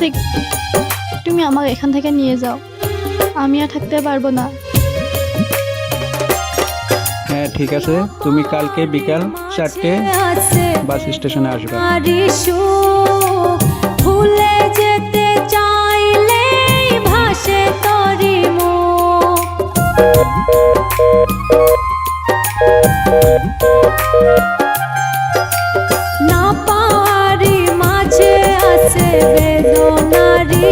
ঠিক তুমি আমাকে এখান থেকে নিয়ে যাও। আমি আর থাকতে পারব না। হ্যাঁ ঠিক আছে। তুমি কালকে বিকাল চারটে বাস স্টেশনে আসবে। ভুলে যেতে চাইলে ভাসে তরি মুখ বেদনারি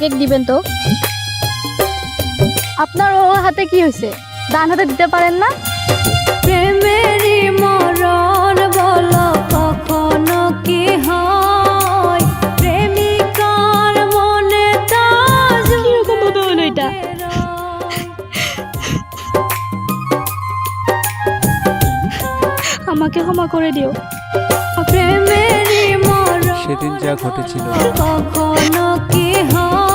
কেক দিবেন তো? আপনার ও হাতে কি হয়েছে? ডান হাতে দিতে পারেন না? প্রেমেরই মরণ বলো কখনো কি হয়? প্রেমিকার মনে তা কীরকম ভাবে হলো এটা? আমাকে ক্ষমা করে দিও। প্রেমেরই মরণ সেদিন যা ঘটেছিল। কখনো কি হয়?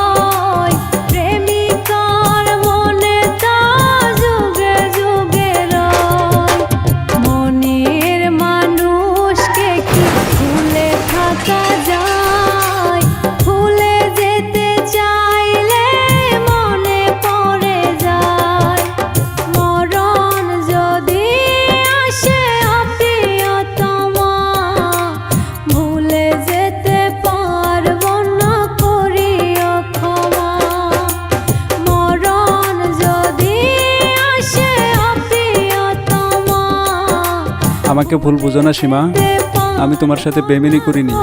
আমাকে ভুল বুঝো না, সীমা। আমি তোমার সাথে বেমেনি করিনি।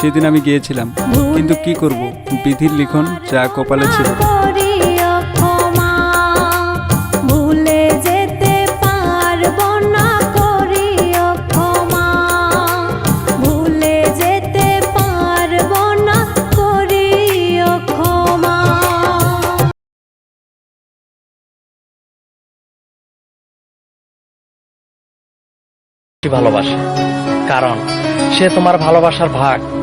সেদিন আমি গিয়েছিলাম। কিন্তু কি করব? বিধির লিখন যা কপালে ছিল। ভালোবাসে। কারণ সে তোমার ভালোবাসার ভাগ।